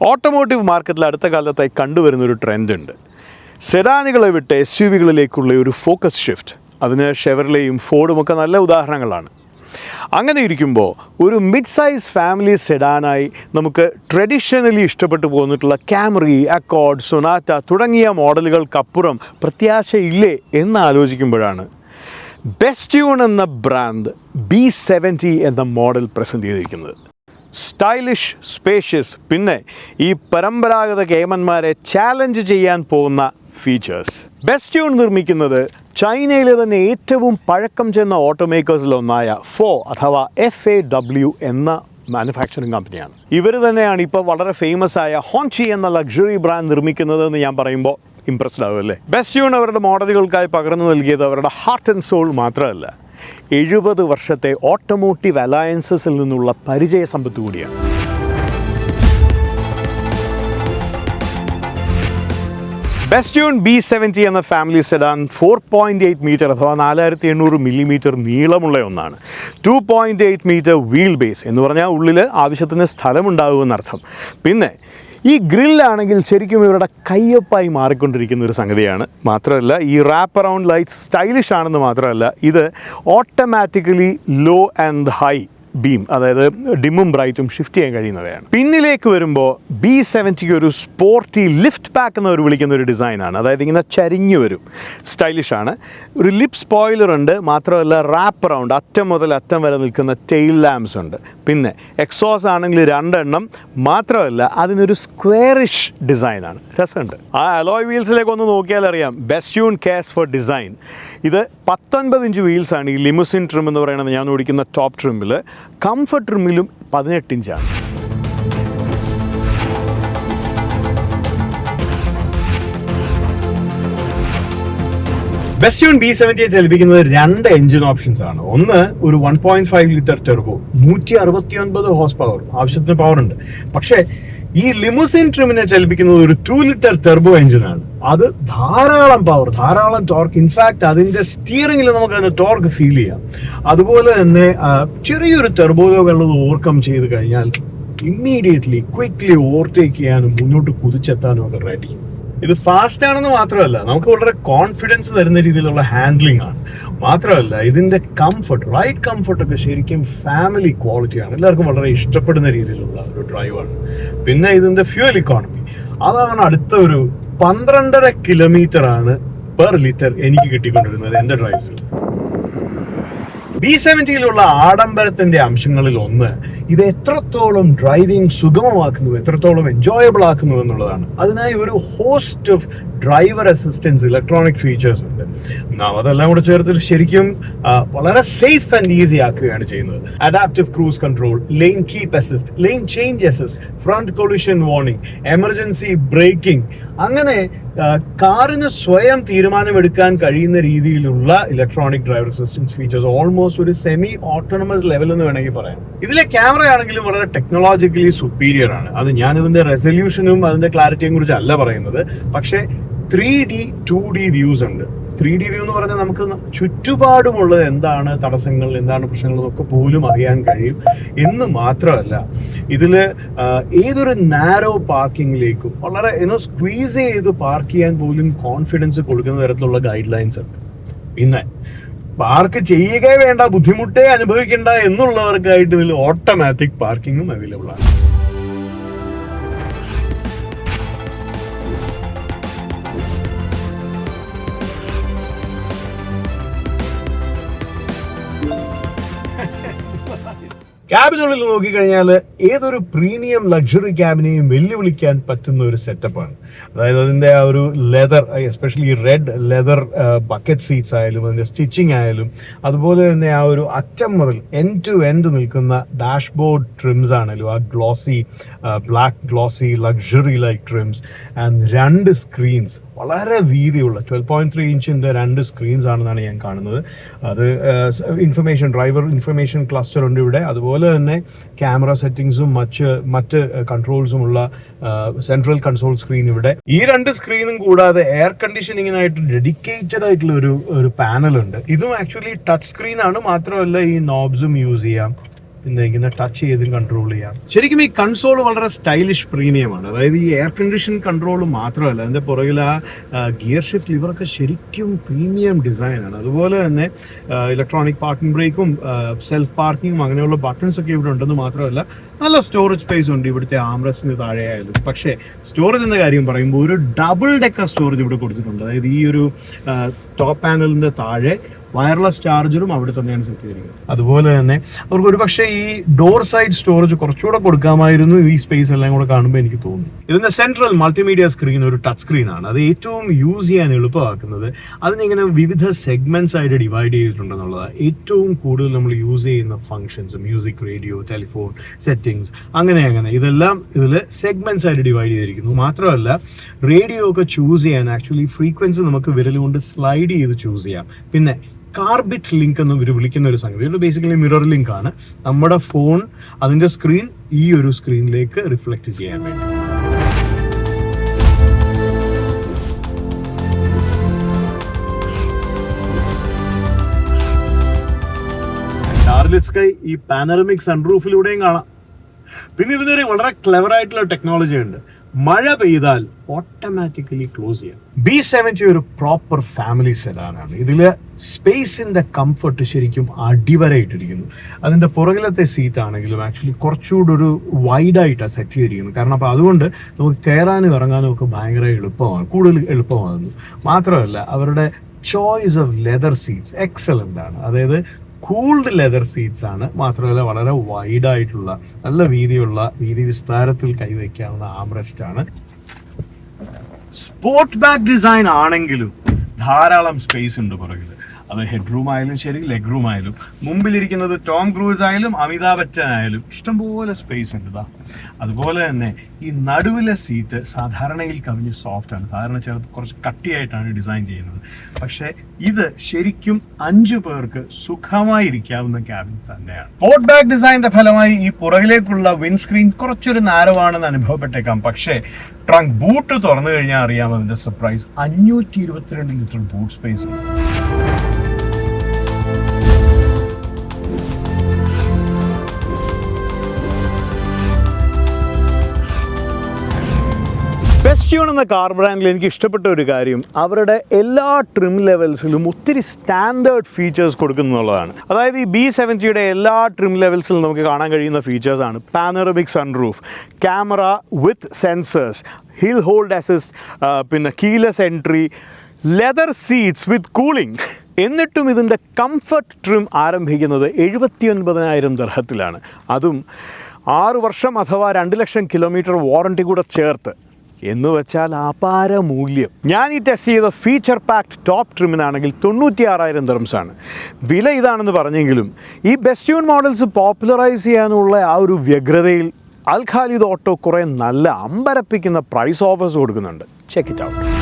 Automotive മാർക്കറ്റിൽ അടുത്ത കാലത്തായി കണ്ടുവരുന്ന ഒരു ട്രെൻഡ് ഉണ്ട് സെഡാനുകളെ വിട്ട് എസ് യു വികളിലേക്കുള്ള ഒരു ഫോക്കസ് ഷിഫ്റ്റ് അതിന് ഷെവർലെയും ഫോർഡും ഒക്കെ നല്ല ഉദാഹരണങ്ങളാണ്. അങ്ങനെ ഇരിക്കുമ്പോൾ ഒരു മിഡ് സൈസ് ഫാമിലി സെഡാനായി നമുക്ക് ട്രഡീഷണലി ഇഷ്ടപ്പെട്ടു പോന്നിട്ടുള്ള ക്യാമറി അക്കോർഡ് സൊനാറ്റ തുടങ്ങിയ മോഡലുകൾക്കപ്പുറം പ്രത്യാശയില്ലേ എന്ന് ആലോചിക്കുമ്പോഴാണ് ബെസ്റ്റ്യൂൺ എന്ന ബ്രാൻഡ് ബി സെവന്റി എന്ന മോഡൽ പ്രസന്റ് ചെയ്തിരിക്കുന്നത്. സ്റ്റൈലിഷ് സ്പേഷ്യസ് പിന്നെ ഈ പരമ്പരാഗത ഗെയിമന്മാരെ ചാലഞ്ച് ചെയ്യാൻ പോകുന്ന ഫീച്ചേഴ്സ് ബെസ്റ്റ് യൂൺ നിർമ്മിക്കുന്നത് ചൈനയിലെ തന്നെ ഏറ്റവും പഴക്കം ചെന്ന ഓട്ടോമേക്കേഴ്സിലൊന്നായ ഫോ അഥവാ എഫ് എ ഡബ്ല്യു എന്ന മാനുഫാക്ചറിങ് കമ്പനിയാണ് ഇവർ തന്നെയാണ് ഇപ്പോൾ വളരെ ഫേമസ് ആയ ഹോൺചി എന്ന ലക്ഷറി ബ്രാൻഡ് നിർമ്മിക്കുന്നതെന്ന് ഞാൻ പറയുമ്പോൾ ഇമ്പ്രസ്ഡ് ആവും ബെസ്റ്റ് യൂൺ അവരുടെ മോഡലുകൾക്കായി പകർന്നു നൽകിയത് അവരുടെ ഹാർട്ട് ആൻഡ് സോൾ മാത്രമല്ല. എഴുപത് വർഷത്തെ ഓട്ടോമോട്ടീവ് അലയൻസസിൽ നിന്നുള്ള പരിചയ സമ്പത്ത് കൂടിയാണ്. ബെസ്റ്റ്യൂൺ ബി സെവന്റി എന്ന family sedan four point eight metre അഥവാ നാലായിരത്തി എണ്ണൂറ് മില്ലിമീറ്റർ നീളമുള്ള ഒന്നാണ്. Two point eight metre wheel base എന്ന് പറഞ്ഞാൽ ഉള്ളിൽ ആവശ്യത്തിന് സ്ഥലമുണ്ടാകുമെന്നർത്ഥം. പിന്നെ ഈ ഗ്രില്ലാണെങ്കിൽ ശരിക്കും ഇവരുടെ കയ്യൊപ്പായി മാറിക്കൊണ്ടിരിക്കുന്ന ഒരു സംഗതിയാണ്. മാത്രമല്ല ഈ റാപ്പ് അറൗണ്ട് ലൈറ്റ്സ് സ്റ്റൈലിഷ് ആണെന്ന് മാത്രമല്ല ഇത് automatically low and high beam അതായത് ഡിമ്മും ബ്രൈറ്റും ഷിഫ്റ്റ് ചെയ്യാൻ കഴിയുന്നവയാണ്. പിന്നിലേക്ക് വരുമ്പോൾ ബി സെവന്റിക്ക് ഒരു സ്പോർട്ടി ലിഫ്റ്റ് പാക്ക് എന്നവർ വിളിക്കുന്ന ഒരു ഡിസൈനാണ് അതായത് ഇങ്ങനെ ചരിഞ്ഞു വരും. സ്റ്റൈലിഷ് ആണ്. ഒരു ലിപ് സ്പോയിലർ ഉണ്ട്. മാത്രമല്ല റാപ്പ് റൗണ്ട് അറ്റം മുതൽ അറ്റം വരെ നിൽക്കുന്ന ടെയിൽ ലാംസ് ഉണ്ട്. പിന്നെ എക്സോസ് ആണെങ്കിൽ രണ്ടെണ്ണം. മാത്രമല്ല അതിനൊരു സ്ക്വയറിഷ് ഡിസൈനാണ് രസമുണ്ട്. ആ അലോയ് വീൽസിലേക്ക് ഒന്ന് നോക്കിയാൽ അറിയാം ബെസ്റ്റ്യൂൺ കേസ് ഫോർ ഡിസൈൻ ഇത് പത്തൊൻപത് ഇഞ്ച് വീൽസാണ് ഈ ലിമുസിൻ ട്രിം എന്ന് പറയുന്നത് ഞാൻ ഓടിക്കുന്ന ടോപ്പ് ട്രിമ്മിൽ കംഫർട്ട് ട്രിമ്മിലും പതിനെട്ട് ഇഞ്ചാണ് ബെസ്റ്റ്യൂൺ ബി സെവന്റിയെ ചലിപ്പിക്കുന്നത് രണ്ട് എഞ്ചിൻ ഓപ്ഷൻസ് ആണ്. ഒന്ന് ഒരു one point five litre turbo നൂറ്റി അറുപത്തി ഒൻപത് ഹോസ് പവർ ആവശ്യത്തിന് പവർ ഉണ്ട്. പക്ഷേ ഈ ലിമുസിൻ ട്രിമിനെ ചലിപ്പിക്കുന്നത് ഒരു ടു ലിറ്റർ ടെർബോ എഞ്ചിനാണ് അത് ധാരാളം പവർ ധാരാളം ടോർക്ക് ഇൻഫാക്ട് അതിന്റെ സ്റ്റിയറിംഗിൽ നമുക്ക് അതിന്റെ ടോർക്ക് ഫീൽ ചെയ്യാം. അതുപോലെ തന്നെ ചെറിയൊരു ചെറിയൊരു വെള്ളത് ഓവർകം ചെയ്ത് കഴിഞ്ഞാൽ ഇമ്മീഡിയറ്റ്ലി ക്വിക്ക്ലി ഓവർടേക്ക് ചെയ്യാനും മുന്നോട്ട് കുതിച്ചെത്താനും ഒക്കെ റെഡി ഇത് ഫാസ്റ്റ് ആണെന്ന് മാത്രമല്ല നമുക്ക് വളരെ കോൺഫിഡൻസ് തരുന്ന രീതിയിലുള്ള ഹാൻഡ്ലിംഗ് ആണ്. മാത്രമല്ല ഇതിന്റെ കംഫർട്ട് റൈറ്റ് കംഫർട്ട് ഒക്കെ ശരിക്കും ഫാമിലി ക്വാളിറ്റിയാണ് എല്ലാവർക്കും വളരെ ഇഷ്ടപ്പെടുന്ന രീതിയിലുള്ള ഒരു ഡ്രൈവാണ് പിന്നെ ഇതിന്റെ ഫ്യൂൽ ഇക്കോണമി അതാണ് അടുത്ത ഒരു പന്ത്രണ്ടര കിലോമീറ്റർ ആണ് പെർ ലിറ്റർ എനിക്ക് കിട്ടിക്കൊണ്ടിരുന്നത് എന്റെ ഡ്രൈവ്സിൽ ബി സെവന്റിയിലുള്ള ആഡംബരത്തിന്റെ അംശങ്ങളിൽ ഒന്ന്. ഇത് എത്രത്തോളം ഡ്രൈവിംഗ് സുഗമമാക്കുന്നു എത്രത്തോളം എൻജോയബിൾ ആക്കുന്നു എന്നുള്ളതാണ്. അതിനായി ഒരു host of driver assistance electronic features നാം അതെല്ലാം കൂടെ ചേർത്തിട്ട് ശരിക്കും വളരെ സേഫ് ആൻഡ് ഈസി ആക്കുകയാണ് ചെയ്യുന്നത്. Adaptive cruise control lane keep assist lane change assist front collision warning emergency braking അങ്ങനെ കാറിന് സ്വയം തീരുമാനമെടുക്കാൻ കഴിയുന്ന രീതിയിലുള്ള electronic driver assistance features almost ഒരു സെമി ഓട്ടോണമസ് ലെവൽ എന്ന് വേണമെങ്കിൽ പറയാം. ഇതിലെ ക്യാമറ ആണെങ്കിലും വളരെ ടെക്നോളജിക്കലി സുപ്പീരിയർ ആണ്. അത് ഞാൻ ഇതിന്റെ റെസൊല്യൂഷനും അതിന്റെ ക്ലാരിറ്റിയും കുറിച്ച് അല്ല പറയുന്നത്. പക്ഷേ three D two D views ഉണ്ട്. ത്രീ ഡി വ്യൂ എന്ന് പറഞ്ഞാൽ നമുക്ക് ചുറ്റുപാടുമുള്ളത് എന്താണ് തടസ്സങ്ങൾ എന്താണ് പ്രശ്നങ്ങൾ എന്നൊക്കെ പോലും അറിയാൻ കഴിയും. എന്ന് മാത്രമല്ല ഇതിൽ ഏതൊരു നാരോ പാർക്കിങ്ങിലേക്കും വളരെ ഏനോ സ്ക്വീസ് ചെയ്ത് പാർക്ക് ചെയ്യാൻ പോലും കോൺഫിഡൻസ് കൊടുക്കുന്ന തരത്തിലുള്ള ഗൈഡ് ലൈൻസ് ഉണ്ട്. പിന്നെ പാർക്ക് ചെയ്യുക വേണ്ട ബുദ്ധിമുട്ടേ അനുഭവിക്കേണ്ട എന്നുള്ളവർക്കായിട്ട് ഇതിൽ ഓട്ടോമാറ്റിക് പാർക്കിങ്ങും അവൈലബിൾ ആണ്. ക്യാബിനുള്ളിൽ നോക്കിക്കഴിഞ്ഞാൽ ഏതൊരു പ്രീമിയം ലക്ഷറി ക്യാബിനെയും വെല്ലുവിളിക്കാൻ പറ്റുന്ന ഒരു സെറ്റപ്പാണ് അതായത് അതിന്റെ ആ ഒരു leather especially red leather bucket seats ആയാലും അതിന്റെ സ്റ്റിച്ചിങ് ആയാലും അതുപോലെ തന്നെ ആ ഒരു അറ്റം മുതൽ എൻ ടു എൻഡ് നിൽക്കുന്ന ഡാഷ്ബോർഡ് ട്രിംസ് ആണെങ്കിലും ആ glossy black glossy luxury like trims and രണ്ട് സ്ക്രീൻസ് വളരെ വീതിയുള്ള ട്വൽവ് പോയിന്റ് ത്രീ ഇഞ്ചിന്റെ രണ്ട് സ്ക്രീൻസ് ആണെന്നാണ് ഞാൻ കാണുന്നത്. അത് ഇൻഫർമേഷൻ ഡ്രൈവർ ഇൻഫർമേഷൻ ക്ലസ്റ്റർ ഉണ്ട് ഇവിടെ. അതുപോലെ തന്നെ ക്യാമറ സെറ്റിങ്സും മറ്റ് മറ്റ് കൺട്രോൾസും ഉള്ള സെൻട്രൽ കൺസോൾ സ്ക്രീൻ ഇവിടെ. ഈ രണ്ട് സ്ക്രീനും കൂടാതെ എയർ കണ്ടീഷനിങ്ങിനായിട്ട് ഡെഡിക്കേറ്റഡ് ആയിട്ടുള്ള ഒരു ഒരു പാനൽ ഉണ്ട്. ഇതും ആക്ച്വലി ടച്ച് സ്ക്രീൻ ആണ്. മാത്രമല്ല ഈ നോബ്സും യൂസ് ചെയ്യാം. ഇങ്ങനെ ടച്ച് ചെയ്തും കൺട്രോൾ ചെയ്യാം. ശരിക്കും ഈ കൺസോൾ വളരെ സ്റ്റൈലിഷ് പ്രീമിയമാണ് അതായത് ഈ എയർ കണ്ടീഷൻ കൺട്രോൾ മാത്രമല്ല അതിന്റെ പുറകിൽ ആ ഗിയർ ഷിഫ്റ്റ് ലിവറൊക്കെ ശരിക്കും പ്രീമിയം ഡിസൈനാണ് അതുപോലെ തന്നെ ഇലക്ട്രോണിക് പാർക്കിംഗ് ബ്രേക്കും സെൽഫ് പാർക്കിങ്ങും അങ്ങനെയുള്ള ബട്ടൺസ് ഒക്കെ ഇവിടെ ഉണ്ടെന്ന് മാത്രമല്ല നല്ല സ്റ്റോറേജ് സ്പേസ് ഉണ്ട് ഇവിടുത്തെ ആംറസിന് താഴെ ആയാലും പക്ഷേ സ്റ്റോറേജിന്റെ കാര്യം പറയുമ്പോൾ ഒരു ഡബിൾ ഡെക്കർ സ്റ്റോറേജ് ഇവിടെ കൊടുത്തിട്ടുണ്ട്. അതായത് ഈ ഒരു ടോപ്പ് പാനലിന്റെ താഴെ വയർലെസ് ചാർജറും അവിടെ തന്നെയാണ് സെറ്റ് ചെയ്തിരിക്കുന്നത്. അതുപോലെ തന്നെ അവർക്ക് ഒരു പക്ഷേ ഈ ഡോർ സൈഡ് സ്റ്റോറേജ് കുറച്ചുകൂടെ കൊടുക്കാമായിരുന്നു ഈ സ്പേസ് എല്ലാം കൂടെ കാണുമ്പോൾ എനിക്ക് തോന്നി. ഇതിന്റെ സെൻട്രൽ മൾട്ടിമീഡിയ സ്ക്രീൻ ഒരു ടച്ച് സ്ക്രീൻ ആണ്. അത് ഏറ്റവും യൂസ് ചെയ്യാൻ എളുപ്പമാക്കുന്നത്. അതിനിങ്ങനെ വിവിധ സെഗ്മെന്റ്സ് ആയിട്ട് ഡിവൈഡ് ചെയ്തിട്ടുണ്ടെന്നുള്ളതാണ്. ഏറ്റവും കൂടുതൽ നമ്മൾ യൂസ് ചെയ്യുന്ന functions music radio telephone settings അങ്ങനെ അങ്ങനെ. ഇതെല്ലാം ഇതിൽ സെഗ്മെന്റ്സ് ആയിട്ട് ഡിവൈഡ് ചെയ്തിരിക്കുന്നു. മാത്രമല്ല റേഡിയോ ഒക്കെ ചൂസ് ചെയ്യാൻ ആക്ച്വലി ഫ്രീക്വൻസി നമുക്ക് വിരൽ കൊണ്ട് സ്ലൈഡ് ചെയ്ത് ചൂസ് ചെയ്യാം. പിന്നെ കാർബിറ്റ് ലിങ്ക് എന്ന് ഇവർ വിളിക്കുന്ന ഒരു സംഗതി. ഇത് ബേസിക്കലി മിറർ ലിങ്ക് ആണ്. നമ്മുടെ ഫോൺ അതിന്റെ സ്ക്രീൻ ഈ ഒരു സ്ക്രീനിലേക്ക് റിഫ്ലക്റ്റ് ചെയ്യാൻ വേണ്ടി. ഷാർലിറ്റ് സ്കൈ ഈ പാനറമിക് സൺറൂഫിലൂടെയും കാണാം. പിന്നെ ഇതിനൊരു വളരെ ക്ലെവർ ആയിട്ടുള്ള ടെക്നോളജി ഉണ്ട്. മഴ പെയ്താൽ ഓട്ടോമാറ്റിക്കലി ക്ലോസ് ചെയ്യാം. ബി സെവന്റി ഒരു പ്രോപ്പർ ഫാമിലി സെഡാനാണ് ഇതിൽ സ്പേസിന്റെ കംഫർട്ട് ശരിക്കും അടിവരയിട്ടിരിക്കുന്നു. അതിന്റെ പുറകിലത്തെ സീറ്റ് ആണെങ്കിലും ആക്ച്വലി കുറച്ചുകൂടി ഒരു വൈഡായിട്ടാണ് സെറ്റ് ചെയ്തിരിക്കുന്നത്. കാരണം അപ്പോൾ അതുകൊണ്ട് നമുക്ക് കയറാനും ഇറങ്ങാനും ഒക്കെ ഭയങ്കര എളുപ്പമാണ്. കൂടുതൽ എളുപ്പമാകുന്നു. മാത്രമല്ല അവരുടെ choice of leather seats excellent ആണ്. അതായത് കൂൾഡ് ലെതർ സീറ്റ്സ് ആണ്. മാത്രമല്ല വളരെ വൈഡ് ആയിട്ടുള്ള നല്ല വീതിയുള്ള വീതി വിസ്താരത്തിൽ കൈവയ്ക്കാവുന്ന ആംറസ്റ്റ് ആണ്. സ്പോർട്ട് ബാഗ് ഡിസൈൻ ആണെങ്കിലും ധാരാളം സ്പേസ് ഉണ്ട് പുറകിൽ അത് ഹെഡ് റൂം ആയാലും ശരി ലെഗ് റൂം ആയാലും. മുമ്പിലിരിക്കുന്നത് ടോം ക്രൂസ് ആയാലും അമിതാഭ് ബച്ചൻ ആയാലും ഇഷ്ടംപോലെ സ്പേസ് ഉണ്ട് ഇതാ അതുപോലെ തന്നെ ഈ നടുവിലെ സീറ്റ് സാധാരണയിൽ കവിഞ്ഞ് സോഫ്റ്റ് ആണ്. സാധാരണ ചിലപ്പോൾ കുറച്ച് കട്ടിയായിട്ടാണ് ഡിസൈൻ ചെയ്യുന്നത്. പക്ഷേ ഇത് ശരിക്കും അഞ്ചു പേർക്ക് സുഖമായി ഇരിക്കാവുന്ന ക്യാബിൻ തന്നെയാണ് പോർട്ട് ബാഗ് ഡിസൈനിന്റെ ഫലമായി ഈ പുറകിലേക്കുള്ള വിൻസ്ക്രീൻ കുറച്ചൊരു നാരവാണെന്ന് അനുഭവപ്പെട്ടേക്കാം. പക്ഷേ ട്രങ്ക് ബൂട്ട് തുറന്നു കഴിഞ്ഞാൽ അറിയാം അതിന്റെ സർപ്രൈസ് അഞ്ഞൂറ്റി ഇരുപത്തിരണ്ട് ലിറ്റർ ബൂട്ട് സ്പേസ് ഉണ്ട്. ബെസ്റ്റ്യൂൺ എന്ന കാർ ബ്രാൻഡിൽ എനിക്ക് ഇഷ്ടപ്പെട്ട ഒരു കാര്യം അവരുടെ എല്ലാ ട്രിം ലെവൽസിലും ഒത്തിരി സ്റ്റാൻഡേർഡ് ഫീച്ചേഴ്സ് കൊടുക്കുന്നുള്ളതാണ്. അതായത് ഈ ബി സെവന്റിയുടെ എല്ലാ ട്രിം ലെവൽസിലും നമുക്ക് കാണാൻ കഴിയുന്ന ഫീച്ചേഴ്സാണ് panoramic sunroof camera with sensors hill hold assist പിന്നെ keyless entry leather seats with cooling എന്നിട്ടും ഇതിന്റെ കംഫർട്ട് ട്രിം ആരംഭിക്കുന്നത് എഴുപത്തി ഒൻപതിനായിരം ദർഹത്തിലാണ്. അതും ആറ് വർഷം അഥവാ രണ്ട് ലക്ഷം കിലോമീറ്റർ വാറണ്ടി കൂടെ ചേർത്ത്. എന്ന് വെച്ചാൽ അപാര മൂല്യം. ഞാൻ ഈ ടെസ്റ്റ് ചെയ്ത ഫീച്ചർ പാക്ഡ് ടോപ്പ് ട്രിമിനാണെങ്കിൽ തൊണ്ണൂറ്റി ആറായിരം ആണ്. വില ഇതാണെന്ന് പറഞ്ഞെങ്കിലും ഈ ബെസ്റ്റ് ബെസ്റ്റ്യൂൺ മോഡൽസ് പോപ്പുലറൈസ് ചെയ്യാനുള്ള ആ ഒരു വ്യഗ്രതയിൽ അൽഖാലിദ് ഓട്ടോ കുറേ നല്ല അമ്പരപ്പിക്കുന്ന പ്രൈസ് ഓഫേഴ്സ് കൊടുക്കുന്നുണ്ട്. Check it out